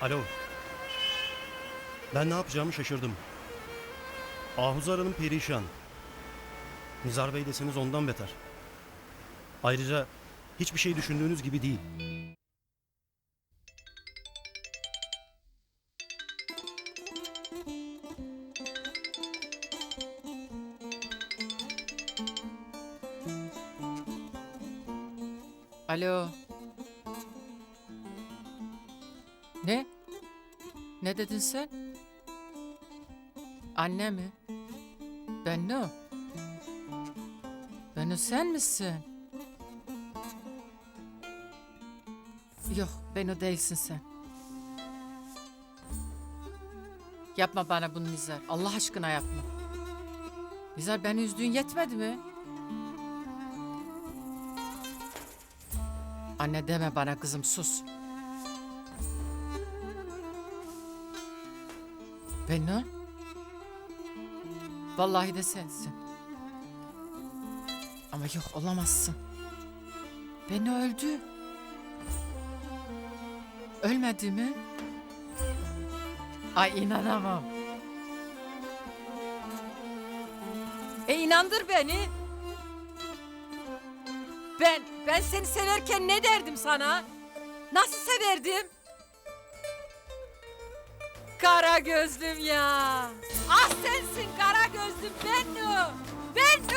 Alo. Ben ne yapacağımı şaşırdım. Ahuzar Hanım perişan. Nizar Bey deseniz ondan beter. Ayrıca hiçbir şey düşündüğünüz gibi değil. Alo. Ne? Ne dedin sen? Anne mi? Bennu. Bennu sen misin? Yok, Bennu değilsin sen. Yapma bana bunu Nizar. Allah aşkına yapma. Nizar beni üzdüğün yetmedi mi? Anne deme bana kızım sus. Bennu? Vallahi de sensin. Ama yok olamazsın. Bennu öldü. Ölmedi mi? Ay inanamam. E inandır beni. Ben, ben seni severken ne derdim sana? Nasıl severdim? Kara gözlüm ya. Ah sensin kara gözlüm Bennu. Bennu.